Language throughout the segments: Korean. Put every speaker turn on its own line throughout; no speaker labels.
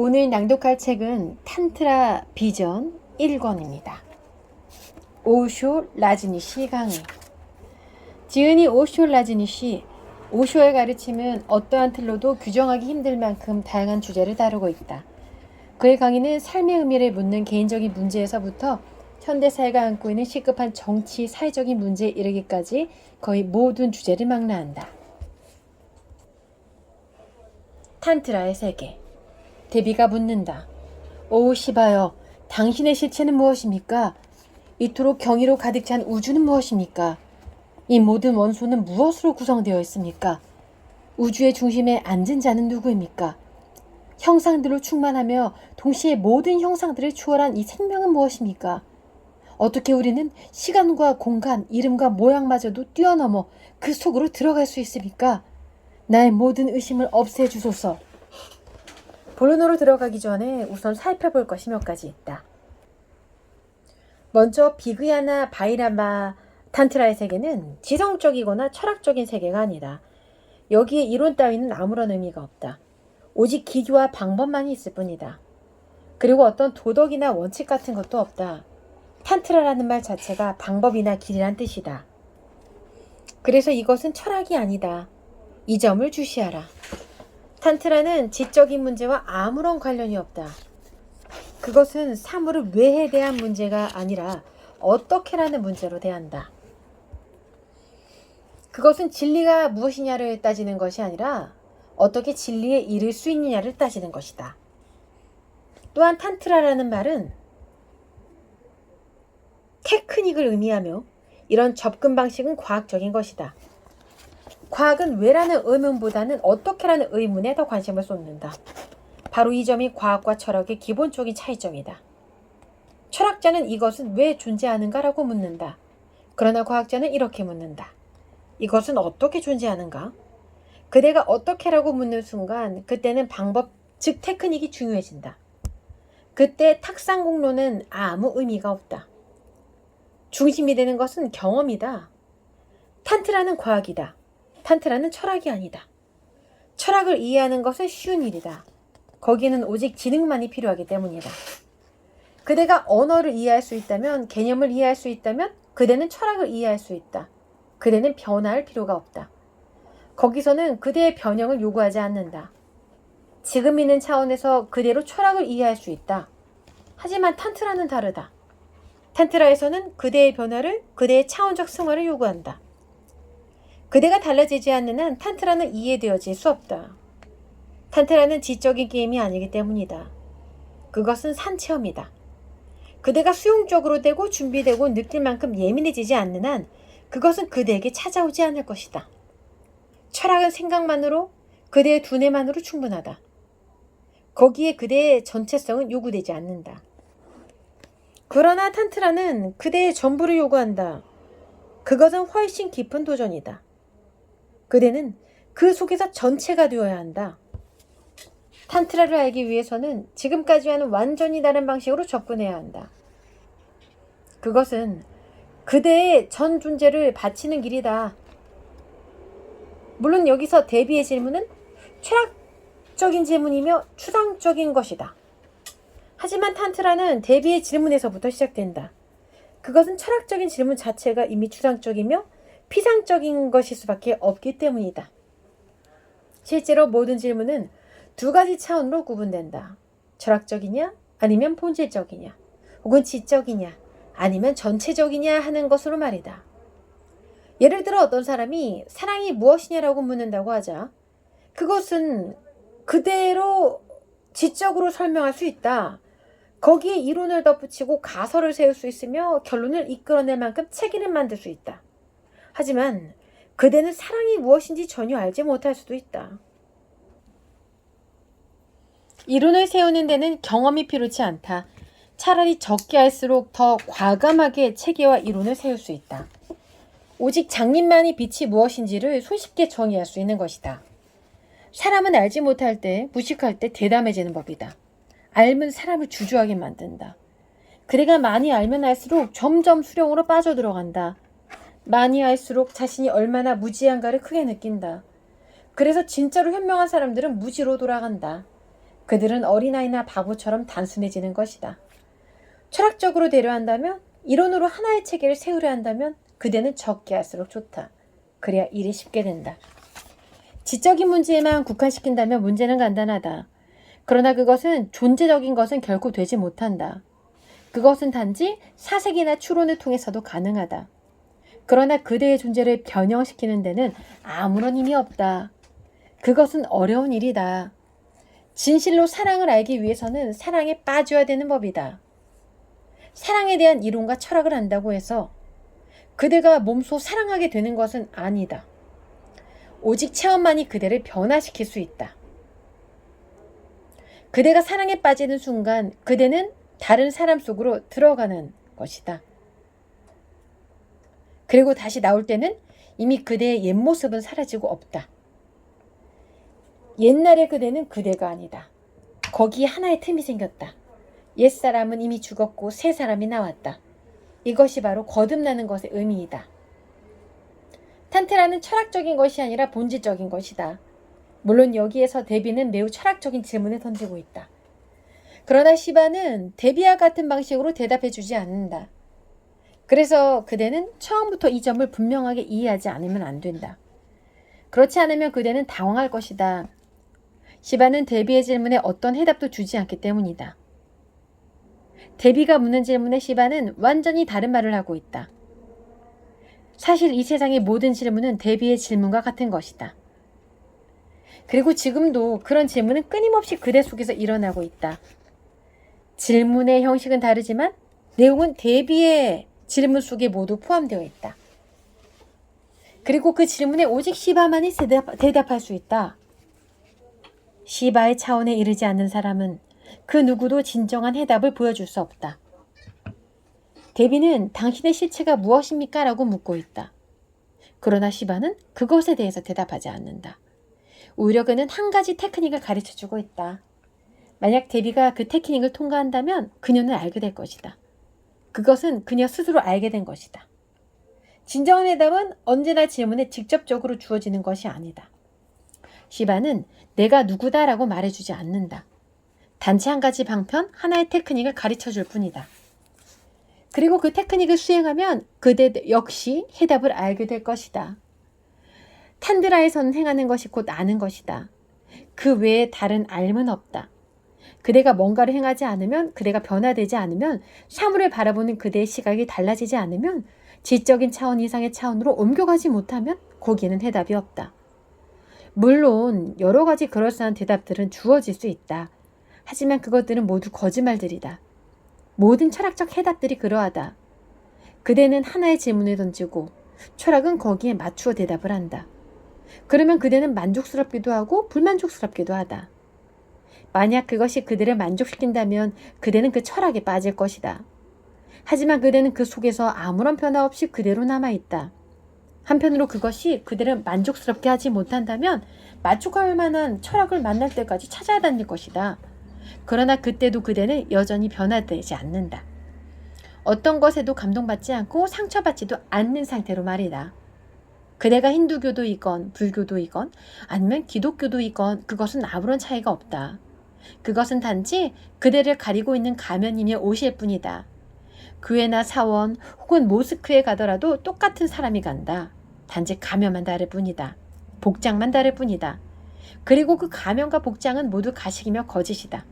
오늘 낭독할 책은 탄트라 비전 1권입니다. 오쇼 라즈니시 강의. 지은이 오쇼 라즈니시, 오쇼의 가르침은 어떠한 틀로도 규정하기 힘들 만큼 다양한 주제를 다루고 있다. 그의 강의는 삶의 의미를 묻는 개인적인 문제에서부터 현대 사회가 안고 있는 시급한 정치, 사회적인 문제에 이르기까지 거의 모든 주제를 망라한다. 탄트라의 세계. 데비가 묻는다. 오 시바여, 당신의 실체는 무엇입니까? 이토록 경이로 가득 찬 우주는 무엇입니까? 이 모든 원소는 무엇으로 구성되어 있습니까? 우주의 중심에 앉은 자는 누구입니까? 형상들로 충만하며 동시에 모든 형상들을 추월한 이 생명은 무엇입니까? 어떻게 우리는 시간과 공간, 이름과 모양마저도 뛰어넘어 그 속으로 들어갈 수 있습니까? 나의 모든 의심을 없애주소서. 본론으로 들어가기 전에 우선 살펴볼 것이 몇 가지 있다. 먼저 비그야나 바이라마 탄트라의 세계는 지성적이거나 철학적인 세계가 아니다. 여기에 이론 따위는 아무런 의미가 없다. 오직 기교와 방법만이 있을 뿐이다. 그리고 어떤 도덕이나 원칙 같은 것도 없다. 탄트라라는 말 자체가 방법이나 길이란 뜻이다. 그래서 이것은 철학이 아니다. 이 점을 주시하라. 탄트라는 지적인 문제와 아무런 관련이 없다. 그것은 사물을 왜에 대한 문제가 아니라 어떻게라는 문제로 대한다. 그것은 진리가 무엇이냐를 따지는 것이 아니라 어떻게 진리에 이를 수 있느냐를 따지는 것이다. 또한 탄트라라는 말은 테크닉을 의미하며 이런 접근 방식은 과학적인 것이다. 과학은 왜라는 의문보다는 어떻게라는 의문에 더 관심을 쏟는다. 바로 이 점이 과학과 철학의 기본적인 차이점이다. 철학자는 이것은 왜 존재하는가라고 묻는다. 그러나 과학자는 이렇게 묻는다. 이것은 어떻게 존재하는가? 그대가 어떻게라고 묻는 순간 그때는 방법, 즉 테크닉이 중요해진다. 그때 탁상공론은 아무 의미가 없다. 중심이 되는 것은 경험이다. 탄트라는 과학이다. 탄트라는 철학이 아니다. 철학을 이해하는 것은 쉬운 일이다. 거기에는 오직 지능만이 필요하기 때문이다. 그대가 언어를 이해할 수 있다면, 개념을 이해할 수 있다면, 그대는 철학을 이해할 수 있다. 그대는 변화할 필요가 없다. 거기서는 그대의 변형을 요구하지 않는다. 지금 있는 차원에서 그대로 철학을 이해할 수 있다. 하지만 탄트라는 다르다. 탄트라에서는 그대의 변화를 그대의 차원적 승화를 요구한다. 그대가 달라지지 않는 한 탄트라는 이해되어질 수 없다. 탄트라는 지적인 게임이 아니기 때문이다. 그것은 산체험이다. 그대가 수용적으로 되고 준비되고 느낄 만큼 예민해지지 않는 한 그것은 그대에게 찾아오지 않을 것이다. 철학은 생각만으로 그대의 두뇌만으로 충분하다. 거기에 그대의 전체성은 요구되지 않는다. 그러나 탄트라는 그대의 전부를 요구한다. 그것은 훨씬 깊은 도전이다. 그대는 그 속에서 전체가 되어야 한다. 탄트라를 알기 위해서는 지금까지와는 완전히 다른 방식으로 접근해야 한다. 그것은 그대의 전 존재를 바치는 길이다. 물론 여기서 대비의 질문은 철학적인 질문이며 추상적인 것이다. 하지만 탄트라는 대비의 질문에서부터 시작된다. 그것은 철학적인 질문 자체가 이미 추상적이며 피상적인 것일 수밖에 없기 때문이다. 실제로 모든 질문은 두 가지 차원으로 구분된다. 철학적이냐, 아니면 본질적이냐, 혹은 지적이냐, 아니면 전체적이냐 하는 것으로 말이다. 예를 들어 어떤 사람이 사랑이 무엇이냐라고 묻는다고 하자. 그것은 그대로 지적으로 설명할 수 있다. 거기에 이론을 덧붙이고 가설을 세울 수 있으며 결론을 이끌어낼 만큼 책임을 만들 수 있다. 하지만 그대는 사랑이 무엇인지 전혀 알지 못할 수도 있다. 이론을 세우는 데는 경험이 필요치 않다. 차라리 적게 할수록 더 과감하게 체계와 이론을 세울 수 있다. 오직 장님만이 빛이 무엇인지를 손쉽게 정의할 수 있는 것이다. 사람은 알지 못할 때, 무식할 때 대담해지는 법이다. 알면 사람을 주저하게 만든다. 그대가 많이 알면 알수록 점점 수령으로 빠져들어간다. 많이 알수록 자신이 얼마나 무지한가를 크게 느낀다. 그래서 진짜로 현명한 사람들은 무지로 돌아간다. 그들은 어린아이나 바보처럼 단순해지는 것이다. 철학적으로 대려한다면, 이론으로 하나의 체계를 세우려 한다면 그대는 적게 할수록 좋다. 그래야 일이 쉽게 된다. 지적인 문제에만 국한시킨다면 문제는 간단하다. 그러나 그것은 존재적인 것은 결코 되지 못한다. 그것은 단지 사색이나 추론을 통해서도 가능하다. 그러나 그대의 존재를 변형시키는 데는 아무런 힘이 없다. 그것은 어려운 일이다. 진실로 사랑을 알기 위해서는 사랑에 빠져야 되는 법이다. 사랑에 대한 이론과 철학을 안다고 해서 그대가 몸소 사랑하게 되는 것은 아니다. 오직 체험만이 그대를 변화시킬 수 있다. 그대가 사랑에 빠지는 순간 그대는 다른 사람 속으로 들어가는 것이다. 그리고 다시 나올 때는 이미 그대의 옛 모습은 사라지고 없다. 옛날의 그대는 그대가 아니다. 거기에 하나의 틈이 생겼다. 옛 사람은 이미 죽었고 새 사람이 나왔다. 이것이 바로 거듭나는 것의 의미이다. 탄테라는 철학적인 것이 아니라 본질적인 것이다. 물론 여기에서 데비는 매우 철학적인 질문을 던지고 있다. 그러나 시바는 데비와 같은 방식으로 대답해 주지 않는다. 그래서 그대는 처음부터 이 점을 분명하게 이해하지 않으면 안 된다. 그렇지 않으면 그대는 당황할 것이다. 시바는 데비의 질문에 어떤 해답도 주지 않기 때문이다. 데비가 묻는 질문에 시바는 완전히 다른 말을 하고 있다. 사실 이 세상의 모든 질문은 데비의 질문과 같은 것이다. 그리고 지금도 그런 질문은 끊임없이 그대 속에서 일어나고 있다. 질문의 형식은 다르지만 내용은 데비의 질문 속에 모두 포함되어 있다. 그리고 그 질문에 오직 시바만이 대답, 할수 있다. 시바의 차원에 이르지 않는 사람은 그 누구도 진정한 해답을 보여줄 수 없다. 데비는 당신의 실체가 무엇입니까? 라고 묻고 있다. 그러나 시바는 그것에 대해서 대답하지 않는다. 오히려 그는 한 가지 테크닉을 가르쳐 주고 있다. 만약 데비가 그 테크닉을 통과한다면 그녀는 알게 될 것이다. 그것은 그녀 스스로 알게 된 것이다. 진정한 해답은 언제나 질문에 직접적으로 주어지는 것이 아니다. 시바는 내가 누구다라고 말해주지 않는다. 단지 한 가지 방편, 하나의 테크닉을 가르쳐 줄 뿐이다. 그리고 그 테크닉을 수행하면 그대 역시 해답을 알게 될 것이다. 탄드라에서는 행하는 것이 곧 아는 것이다. 그 외에 다른 알은 없다. 그대가 뭔가를 행하지 않으면, 그대가 변화되지 않으면, 사물을 바라보는 그대의 시각이 달라지지 않으면, 지적인 차원 이상의 차원으로 옮겨가지 못하면 거기에는 해답이 없다. 물론 여러 가지 그럴싸한 대답들은 주어질 수 있다. 하지만 그것들은 모두 거짓말들이다. 모든 철학적 해답들이 그러하다. 그대는 하나의 질문을 던지고 철학은 거기에 맞추어 대답을 한다. 그러면 그대는 만족스럽기도 하고 불만족스럽기도 하다. 만약 그것이 그들을 만족시킨다면 그대는 그 철학에 빠질 것이다. 하지만 그대는 그 속에서 아무런 변화 없이 그대로 남아 있다. 한편으로 그것이 그대를 만족스럽게 하지 못한다면 맞춰갈 만한 철학을 만날 때까지 찾아야 다닐 것이다. 그러나 그때도 그대는 여전히 변화되지 않는다. 어떤 것에도 감동받지 않고 상처받지도 않는 상태로 말이다. 그대가 힌두교도이건 불교도이건 아니면 기독교도이건 그것은 아무런 차이가 없다. 그것은 단지 그대를 가리고 있는 가면이며 옷일 뿐이다. 교회나 사원 혹은 모스크에 가더라도 똑같은 사람이 간다. 단지 가면만 다를 뿐이다. 복장만 다를 뿐이다. 그리고 그 가면과 복장은 모두 가식이며 거짓이다.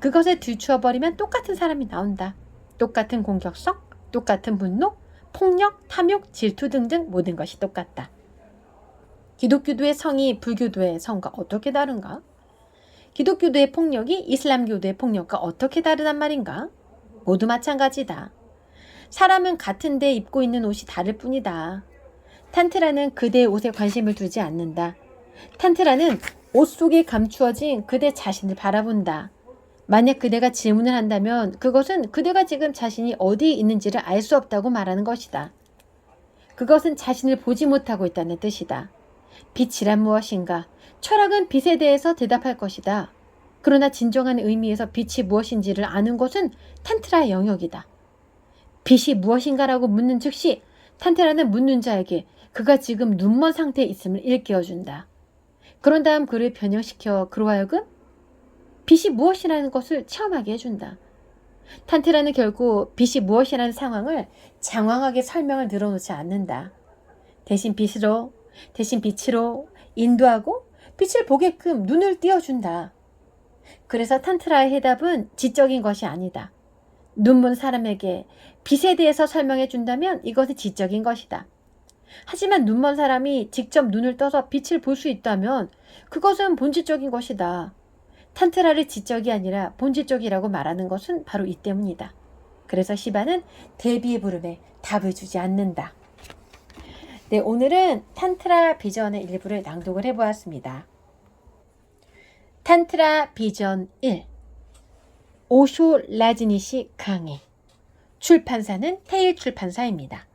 그것에 들추어버리면 똑같은 사람이 나온다. 똑같은 공격성, 똑같은 분노, 폭력, 탐욕, 질투 등등 모든 것이 똑같다. 기독교도의 성이 불교도의 성과 어떻게 다른가? 기독교도의 폭력이 이슬람교도의 폭력과 어떻게 다르단 말인가? 모두 마찬가지다. 사람은 같은 데 입고 있는 옷이 다를 뿐이다. 탄트라는 그대의 옷에 관심을 두지 않는다. 탄트라는 옷 속에 감추어진 그대 자신을 바라본다. 만약 그대가 질문을 한다면 그것은 그대가 지금 자신이 어디에 있는지를 알 수 없다고 말하는 것이다. 그것은 자신을 보지 못하고 있다는 뜻이다. 빛이란 무엇인가? 철학은 빛에 대해서 대답할 것이다. 그러나 진정한 의미에서 빛이 무엇인지를 아는 것은 탄트라의 영역이다. 빛이 무엇인가라고 묻는 즉시 탄테라는 묻는 자에게 그가 지금 눈먼 상태에 있음을 일깨워준다. 그런 다음 그를 변형시켜 그로 하여금 빛이 무엇이라는 것을 체험하게 해준다. 탄트라는 결국 빛이 무엇이라는 상황을 장황하게 설명을 늘어놓지 않는다. 대신 빛으로, 대신 빛으로 인도하고 빛을 보게끔 눈을 띄워준다. 그래서 탄트라의 해답은 지적인 것이 아니다. 눈먼 사람에게 빛에 대해서 설명해 준다면 이것은 지적인 것이다. 하지만 눈먼 사람이 직접 눈을 떠서 빛을 볼 수 있다면 그것은 본질적인 것이다. 탄트라를 지적이 아니라 본질적이라고 말하는 것은 바로 이 때문이다. 그래서 시바는 대비의 부름에 답을 주지 않는다. 네, 오늘은 탄트라 비전의 일부를 낭독을 해보았습니다. 탄트라 비전 1 오쇼 라지니시 강해 출판사는 테일 출판사입니다.